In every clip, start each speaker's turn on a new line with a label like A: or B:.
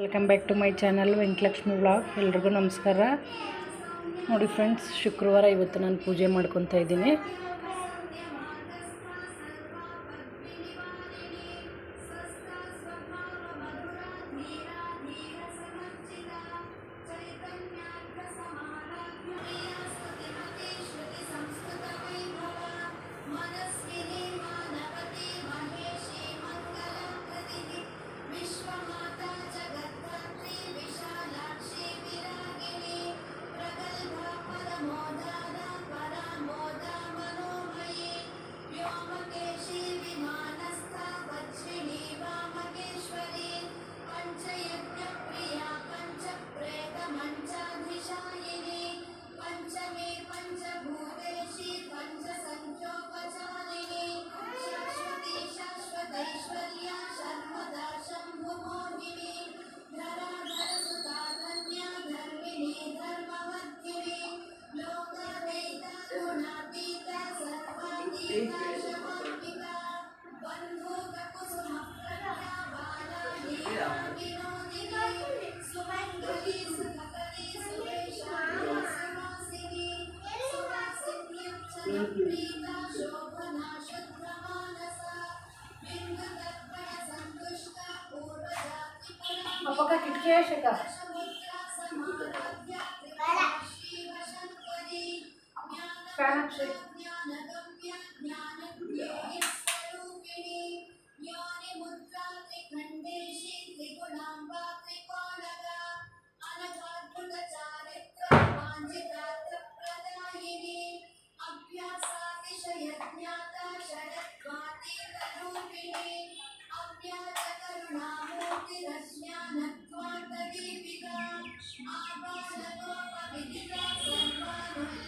A: Welcome back to my channel Venkatalakshmi vlog ಎಲ್ರಿಗೂ ನಮಸ್ಕಾರ. ನೋಡಿ ಫ್ರೆಂಡ್ಸ್ ಶುಕ್ರವಾರ ಇವತ್ತು ನಾನು ಪೂಜೆ ಮಾಡ್ಕೊತಾ ಇದ್ದೀನಿ. शिखा फ़ैन अप से
B: अभ्यासातिशयज्ञाता शरद्वाते करोपिणे आपादकोपविदिता
A: सर्वानुभव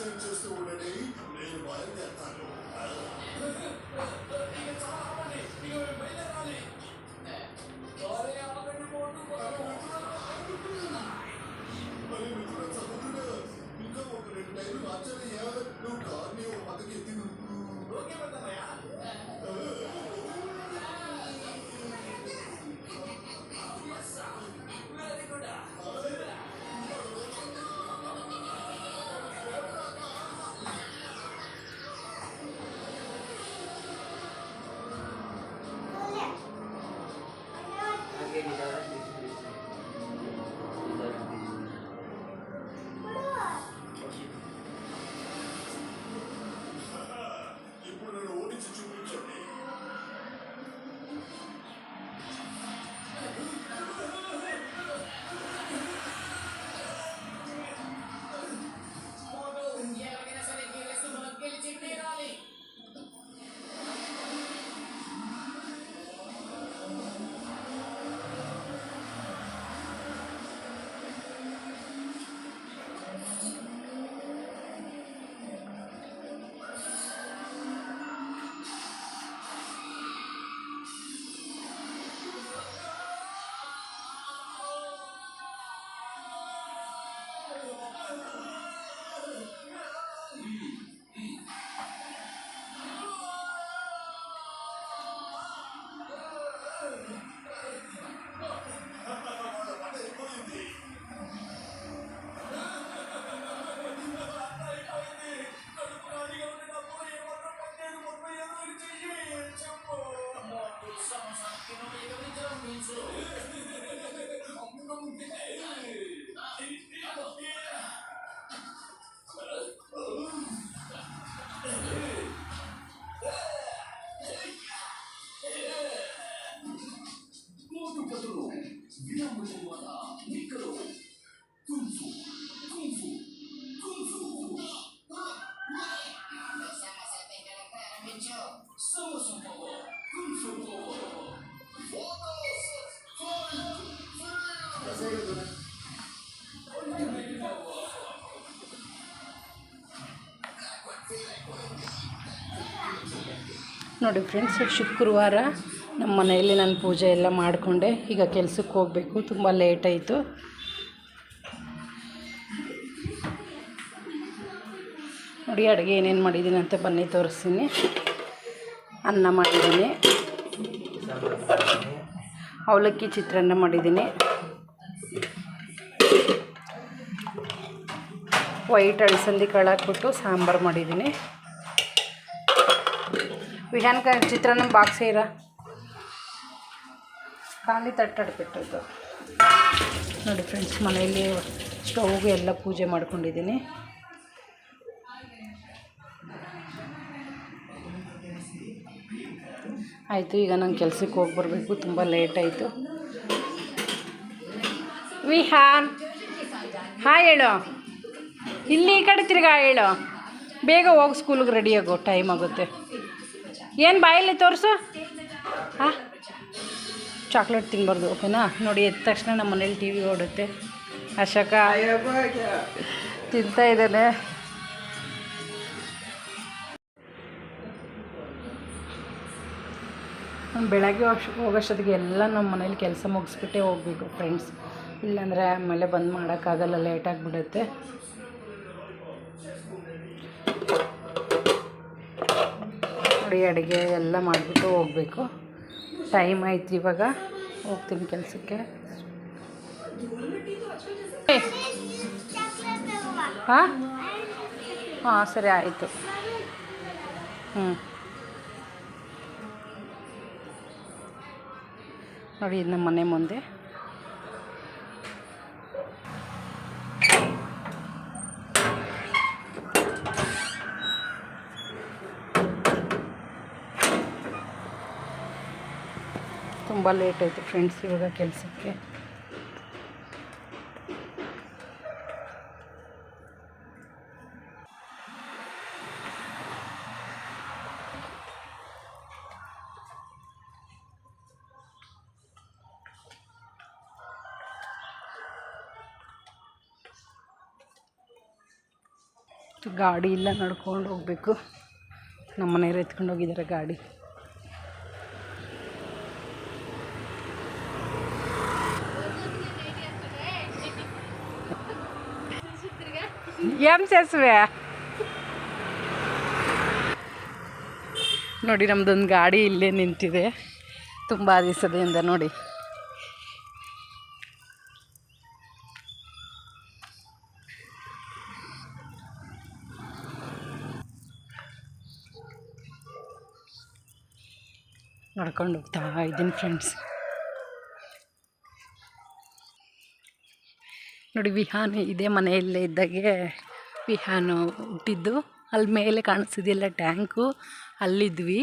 C: ఇప్పుడు
D: ನೋಡಿ ಫ್ರೆಂಡ್ಸ್ ಶುಕ್ರವಾರ ನಮ್ಮ ಮನೆಯಲ್ಲಿ ನಾನು ಪೂಜೆ ಎಲ್ಲ ಮಾಡಿಕೊಂಡೆ. ಈಗ ಕೆಲಸಕ್ಕೆ ಹೋಗಬೇಕು, ತುಂಬ ಲೇಟ್ ಆಯಿತು. ನೋಡಿ, ಅಡುಗೆ ಏನೇನು ಮಾಡಿದ್ದೀನಿ ಅಂತ ಬನ್ನಿ, ತೋರಿಸ್ತೀನಿ. ಅನ್ನ ಮಾಡಿದ್ದೀನಿ. ಅವಲಕ್ಕಿ ಚಿತ್ರಾನ್ನ ಮಾಡಿದ್ದೀನಿ. ವೈಟ್ ಅಳಸಂದಿ ಕಾಳು ಹಾಕ್ಬಿಟ್ಟು ಸಾಂಬಾರು ಮಾಡಿದ್ದೀನಿ. ವಿಹಾನ್ಕ ಚಿತ್ರಾನ್ನ ಬಾಕ್ಸ್ ಇರ ಖಾಲಿ ತಟ್ಟಡ್ಬಿಟ್ಟದ್ದು ನೋಡಿ ಫ್ರೆಂಡ್ಸ್ ಮನೆಯಲ್ಲಿ ಸ್ಟವ್ಗೆ ಎಲ್ಲ ಪೂಜೆ ಮಾಡ್ಕೊಂಡಿದ್ದೀನಿ. ಆಯಿತು, ಈಗ ನಾನು ಕೆಲಸಕ್ಕೆ ಹೋಗಿ ಬರಬೇಕು, ತುಂಬ ಲೇಟ್ ಆಯಿತು. ವಿಹಾನ್ ಹಾಂ ಹೇಳು. ಇಲ್ಲಿ ಈ ಕಡೆ ತಿರ್ಗಾ ಹೇಳು. ಬೇಗ ಹೋಗಿ ಸ್ಕೂಲಿಗೆ ರೆಡಿ ಆಗೋ ಟೈಮ್ ಆಗುತ್ತೆ. ಏನು ಬಾಯಲ್ಲಿ ತೋರಿಸು? ಹಾಂ ಚಾಕ್ಲೇಟ್ ತಿನ್ನಬಾರ್ದು ಓಕೆನಾ ನೋಡಿ, ಎದ್ದ ತಕ್ಷಣ ನಮ್ಮ ಮನೇಲಿ ಟಿ ವಿ ಓಡುತ್ತೆ. ಅಶೋಕ ತಿಂತಾ ಇದ್ದಾನೆ. ಬೆಳಗ್ಗೆ ಹೋಗೋಷ್ಟೊತ್ತಿಗೆ ಎಲ್ಲ ನಮ್ಮ ಮನೇಲಿ ಕೆಲಸ ಮುಗಿಸ್ಬಿಟ್ಟೆ ಹೋಗಬೇಕು ಫ್ರೆಂಡ್ಸ್ ಇಲ್ಲಾಂದರೆ ಆಮೇಲೆ ಬಂದು ಮಾಡೋಕ್ಕಾಗಲ್ಲ ಲೇಟ್ ನೋಡಿ ಅಡುಗೆ ಎಲ್ಲ ಮಾಡಿಬಿಟ್ಟು ಹೋಗಬೇಕು. ಟೈಮ್ ಆಯ್ತು ಇವಾಗ. ಹೋಗ್ತೀನಿ ಕೆಲಸಕ್ಕೆ. ಹಾಂ? ಹಾಂ, ಸರಿ, ಆಯಿತು. ಹ್ಞೂ ನೋಡಿ ನಮ್ಮ ಮನೆ ಮುಂದೆ. ತುಂಬ ಲೇಟ್ ಆಯಿತು ಫ್ರೆಂಡ್ಸ್ ಇವಾಗ ಕೆಲಸಕ್ಕೆ. ಗಾಡಿ ಇಲ್ಲ ನಡ್ಕೊಂಡು ಹೋಗಬೇಕು. ನಮ್ಮನೆಯವ್ರು ಎತ್ಕೊಂಡು ಹೋಗಿದ್ದಾರೆ ಗಾಡಿ. ಎಂ ಸೇಸುವೆ? ನೋಡಿ ನಮ್ಮದೊಂದು ಗಾಡಿ ಇಲ್ಲೇ ನಿಂತಿದೆ. ತುಂಬ ದಿವಸದಿಂದ ನೋಡಿ. ನಡ್ಕೊಂಡು ಹೋಗ್ತಾ ಇದ್ದೀನಿ ಫ್ರೆಂಡ್ಸ್ ನೋಡಿ, ವಿಹಾನ್ ಇದೇ ಮನೆಯಲ್ಲೇ ಇದ್ದಾಗೆ. ವಿಹಾನು ಹುಟ್ಟಿದ್ದು ಅಲ್ಲಿ ಮೇಲೆ ಕಾಣಿಸ್ತಿದೆಯಲ್ಲ ಟ್ಯಾಂಕು, ಅಲ್ಲಿದ್ವಿ.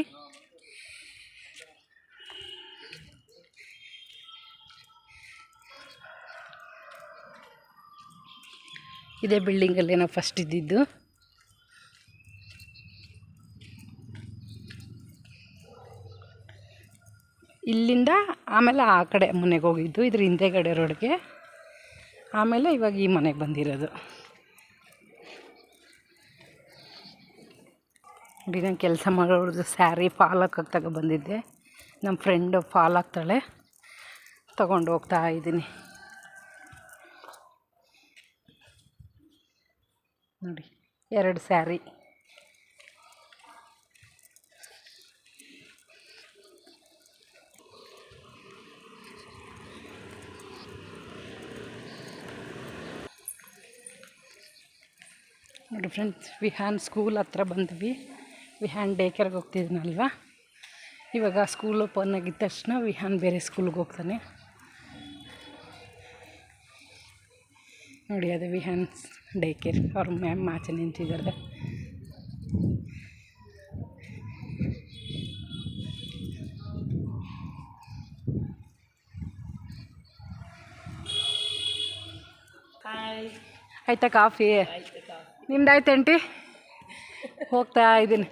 D: ಇದೇ ಬಿಲ್ಡಿಂಗಲ್ಲಿ ನಾವು ಫಸ್ಟ್ ಇದ್ದಿದ್ದು. ಇಲ್ಲಿಂದ ಆಮೇಲೆ ಆ ಕಡೆ ಮನೆಗೆ ಹೋಗಿದ್ದು, ಇದ್ರ ಹಿಂದೆಗಡೆ ರೋಡ್ಗೆ ಆಮೇಲೆ ಇವಾಗ ಈ ಮನೆಗೆ ಬಂದಿರೋದು. ನಾನು ಕೆಲಸ ಮಾಡೋದು ಸ್ಯಾರಿ ಫಾಲ್ ಹಾಕಕ್ಕೆ ತಗೊ ಬಂದಿದ್ದೆ. ನಮ್ಮ ಫ್ರೆಂಡು ಫಾಲ್ ಹಾಕ್ತಾಳೆ ತಗೊಂಡು ಹೋಗ್ತಾ ಇದ್ದೀನಿ. ನೋಡಿ, ಎರಡು ಸ್ಯಾರಿ. ನೋಡಿ ಫ್ರೆಂಡ್ಸ್ ವಿಹಾನ್ ಸ್ಕೂಲ್ ಹತ್ರ ಬಂದ್ವಿ. ವಿಹಾನ್ ಡೇ ಕೇರ್ಗೆ ಹೋಗ್ತಿದ್ದೀನಲ್ವ ಇವಾಗ ಸ್ಕೂಲ್ ಓಪನ್ ಆಗಿದ್ದ ತಕ್ಷಣ ವಿಹಾನ್ ಬೇರೆ ಸ್ಕೂಲ್ಗೆ ಹೋಗ್ತಾನೆ. ನೋಡಿ ಅದು ವಿಹಾನ್ ಡೇ ಕೇರ್ ಅವ್ರ ಮ್ಯಾಮ್ ಆಚೆ ನಿಂತಿದ್ದಾರೆ. ಆಯ್ತಾ ಕಾಫಿ. ನಿಮ್ದಾಯ್ತು ಆಂಟಿ? ಹೋಗ್ತಾ ಇದ್ದೀನಿ.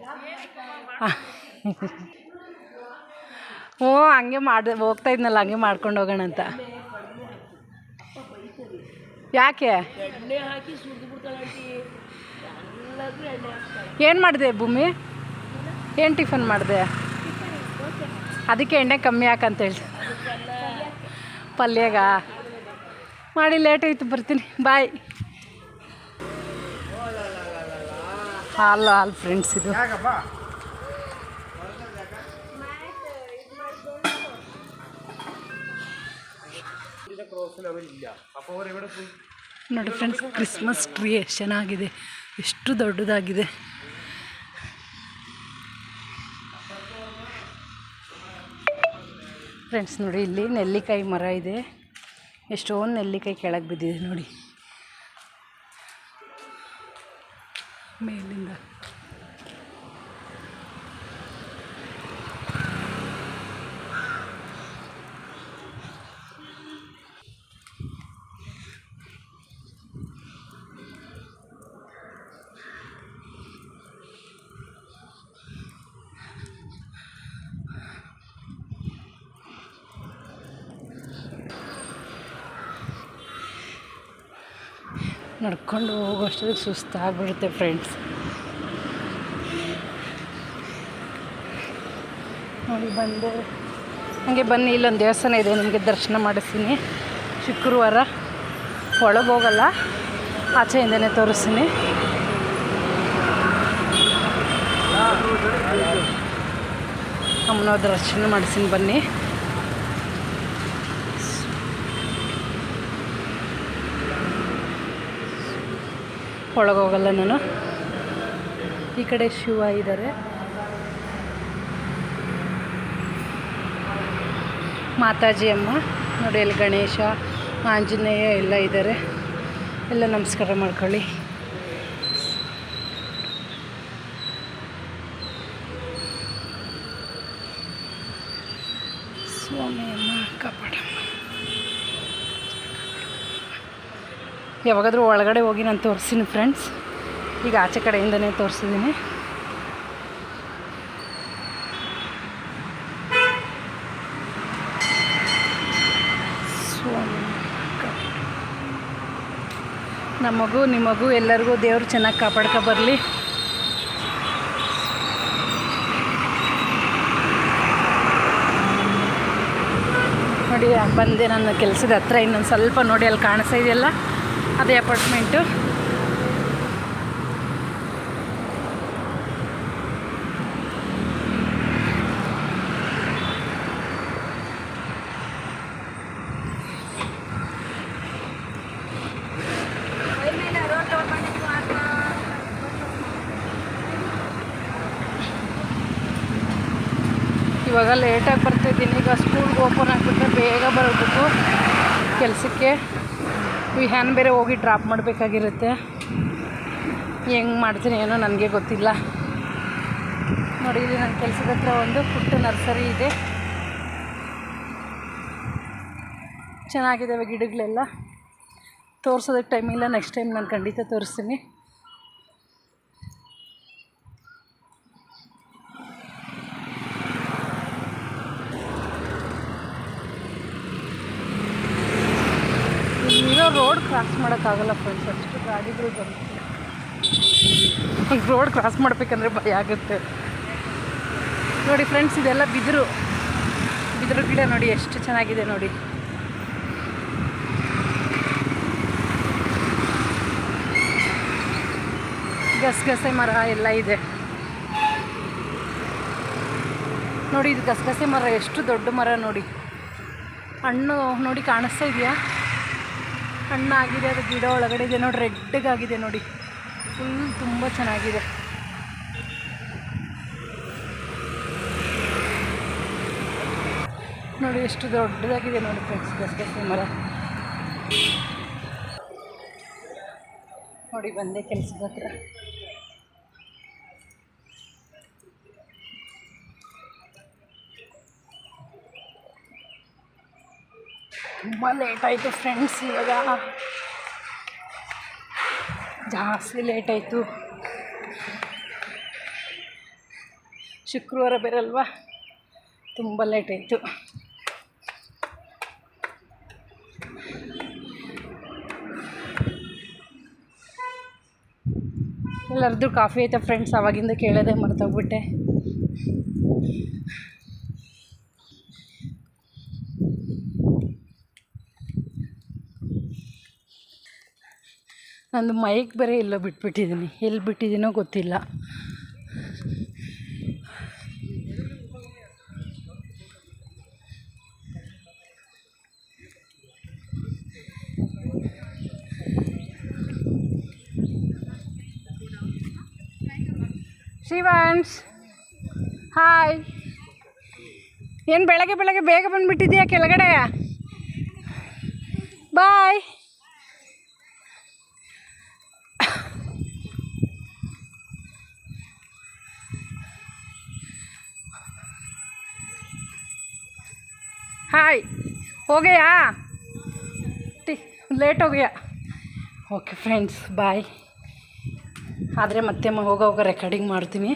D: ಹ್ಞೂ ಹಂಗೆ ಮಾಡಿ ಹೋಗ್ತಾ ಇದ್ನಲ್ಲ ಹಂಗೆ ಮಾಡ್ಕೊಂಡು ಹೋಗೋಣ ಅಂತ. ಯಾಕೆ? ಏನು ಮಾಡಿದೆ ಭೂಮಿ? ಏನು ಟಿಫನ್ ಮಾಡಿದೆ? ಅದಕ್ಕೆ ಎಣ್ಣೆ ಕಮ್ಮಿ ಹಾಕಂತೇಳಿ ಹೇಳಿ ಪಲ್ಯಗ? ಮಾಡಿ ಲೇಟ್ ಆಯ್ತು ಬರ್ತೀನಿ. ಬಾಯ್. ಹಾಲು ಹಾಲು ಫ್ರೆಂಡ್ಸ್ ಇದು. ನೋಡಿ ಫ್ರೆಂಡ್ಸ್ ಕ್ರಿಸ್ಮಸ್ ಟ್ರೀ ಎಷ್ಟು ಚೆನ್ನಾಗಿದೆ. ಎಷ್ಟು ದೊಡ್ಡದಾಗಿದೆ. ಫ್ರೆಂಡ್ಸ್ ನೋಡಿ, ಇಲ್ಲಿ ನೆಲ್ಲಿಕಾಯಿ ಮರ ಇದೆ. ಎಷ್ಟೊಂದು ನೆಲ್ಲಿಕಾಯಿ ಕೆಳಗೆ ಬಿದ್ದಿದೆ ನೋಡಿ. ಮೇಲಿಂದ. ನಡ್ಕೊಂಡು ಹೋಗೋಷ್ಟೊತ್ತಿಗೆ ಸುಸ್ತಾಗ್ಬಿಡುತ್ತೆ ಫ್ರೆಂಡ್ಸ್ ನೋಡಿ ಬಂದು. ಹಾಗೆ ಬನ್ನಿ, ಇಲ್ಲೊಂದು ದೇವಸ್ಥಾನ ಇದೆ, ನಿಮಗೆ ದರ್ಶನ ಮಾಡಿಸ್ತೀನಿ. ಶುಕ್ರವಾರ ಒಳಗೆ ಹೋಗಲ್ಲ, ಆಚೆಯಿಂದನೇ ತೋರಿಸ್ತೀನಿ. ಅಮ್ಮನವ್ರ ದರ್ಶನ ಮಾಡಿಸ್ತೀನಿ ಬನ್ನಿ. ಒಳಗೆ ಹೋಗಲ್ಲ ನಾನು. ಈ ಕಡೆ ಶಿವ ಇದ್ದಾರೆ ಮಾತಾಜಿ ಅಮ್ಮ, ನೋಡಿ ಅಲ್ಲಿ ಗಣೇಶ, ಆಂಜನೇಯ ಎಲ್ಲ ಇದ್ದಾರೆ ಎಲ್ಲ ನಮಸ್ಕಾರ ಮಾಡ್ಕೊಳ್ಳಿ. ಯಾವಾಗಾದರೂ ಒಳಗಡೆ ಹೋಗಿ ನಾನು ತೋರಿಸ್ತೀನಿ ಫ್ರೆಂಡ್ಸ್ ಈಗ ಆಚೆ ಕಡೆಯಿಂದನೇ ತೋರಿಸಿದ್ದೀನಿ. ನಮಗೂ ನಿಮಗೂ ಎಲ್ಲರಿಗೂ ದೇವರು ಚೆನ್ನಾಗಿ ಕಾಪಾಡ್ಕೊ ಬರಲಿ. ನೋಡಿ ಬಂದೆ ನನ್ನ ಕೆಲಸದ ಹತ್ರ ಇನ್ನೊಂದು ಸ್ವಲ್ಪ ನೋಡಿ, ಅಲ್ಲಿ ಕಾಣಿಸ್ತಾ ಇದೆಯಲ್ಲ? ಅದೇ ಅಪಾರ್ಟ್ಮೆಂಟು. ಇವಾಗ ಲೇಟಾಗಿ ಬರ್ತಿದ್ದೀನಿ. ಈಗ ಸ್ಕೂಲ್ಗೆ ಓಪನ್ ಆಗಿಬಿಟ್ರೆ ಬೇಗ ಬರಬೇಕು. ಕೆಲಸಕ್ಕೆ. ವಿಹಾನ್ ಬೇರೆ ಹೋಗಿ ಡ್ರಾಪ್ ಮಾಡಬೇಕಾಗಿರುತ್ತೆ. ಹೆಂಗೆ ಮಾಡ್ತೀನಿ ಏನೋ ನನಗೆ ಗೊತ್ತಿಲ್ಲ. ನೋಡಿ, ಇಲ್ಲಿ ನನ್ನ ಕೆಲಸದ ಹತ್ರ ಒಂದು ಪುಟ್ಟ ನರ್ಸರಿ ಇದೆ. ಚೆನ್ನಾಗಿದ್ದಾವೆ ಗಿಡಗಳೆಲ್ಲ. ತೋರ್ಸೋದಕ್ಕೆ ಟೈಮ್ ಇಲ್ಲ ನೆಕ್ಸ್ಟ್ ಟೈಮ್ ನಾನು ಖಂಡಿತ ತೋರಿಸ್ತೀನಿ. ಇಲ್ಲಿರೋ ರೋಡ್ ಕ್ರಾಸ್ ಮಾಡೋಕ್ಕಾಗಲ್ಲ ಫ್ರೆಂಡ್ಸ್ ಅಷ್ಟು ಗಾಡಿಗಳು ಬರುತ್ತೆ ರೋಡ್ ಕ್ರಾಸ್ ಮಾಡಬೇಕಂದ್ರೆ ಭಯ ಆಗುತ್ತೆ. ನೋಡಿ ಫ್ರೆಂಡ್ಸ್ ಇದೆಲ್ಲ ಬಿದಿರು. ಬಿದಿರು ಗಿಡ ನೋಡಿ, ಎಷ್ಟು ಚೆನ್ನಾಗಿದೆ ನೋಡಿ. ಗಸಗಸೆ ಮರ ಎಲ್ಲ ಇದೆ. ನೋಡಿ, ಇದು ಗಸಗಸೆ ಮರ, ಎಷ್ಟು ದೊಡ್ಡ ಮರ ನೋಡಿ. ಹಣ್ಣು ನೋಡಿ, ಕಾಣಿಸ್ತಾ ಇದೆಯಾ? ಹಣ್ಣಾಗಿದೆ, ಅದು ಗಿಡ ಒಳಗಡೆ ಇದೆ ನೋಡಿ ರೆಡ್ಗಾಗಿದೆ ನೋಡಿ. ಫುಲ್ ತುಂಬ ಚೆನ್ನಾಗಿದೆ. ನೋಡಿ, ಎಷ್ಟು ದೊಡ್ಡದಾಗಿದೆ ನೋಡಿ ಫ್ರೆಂಡ್ಸ್ ಗಸಗಸೆ ಮರ ನೋಡಿ, ಬಂದೆ ಕೆಲಸದ ಹತ್ರ. ತುಂಬ ಲೇಟಾಯಿತು ಫ್ರೆಂಡ್ಸ್ ಇವಾಗ. ಜಾಸ್ತಿ ಲೇಟ್ ಆಯಿತು. ಶುಕ್ರವಾರ ಬೇರಲ್ವ? ತುಂಬ ಲೇಟಾಯಿತು ಎಲ್ಲರದ್ದು ಕಾಫಿ ಆಯ್ತಾ ಫ್ರೆಂಡ್ಸ್ ಅವಾಗಿಂದ ಕೇಳೋದೇ ಮರ್ತೋಗ್ಬಿಟ್ಟೆ. ನಂದು ಮೈಕ್ ಬೇರೆ ಎಲ್ಲೋ ಬಿಟ್ಬಿಟ್ಟಿದ್ದೀನಿ ಎಲ್ಲಿ ಬಿಟ್ಟಿದ್ದೀನೋ ಗೊತ್ತಿಲ್ಲ. ಶ್ರೀವಾನ್ಸ್, ಹಾಯ್. ಏನು ಬೆಳಗ್ಗೆ ಬೆಳಗ್ಗೆ ಬೇಗ ಬಂದುಬಿಟ್ಟಿದ್ಯಾ ಕೆಳಗಡೆ? ಬಾಯ್. ಹಾಯ್ ಹೋಗೆಯಾ? ಟಿ ಲೇಟ್ ಹೋಗ್ಯಾ? ಓಕೆ ಫ್ರೆಂಡ್ಸ್ ಬಾಯ್ ಆದರೆ ಮತ್ತೆ ಹೋಗೋ ಹೋಗೋ ರೆಕಾರ್ಡಿಂಗ್ ಮಾಡ್ತೀನಿ.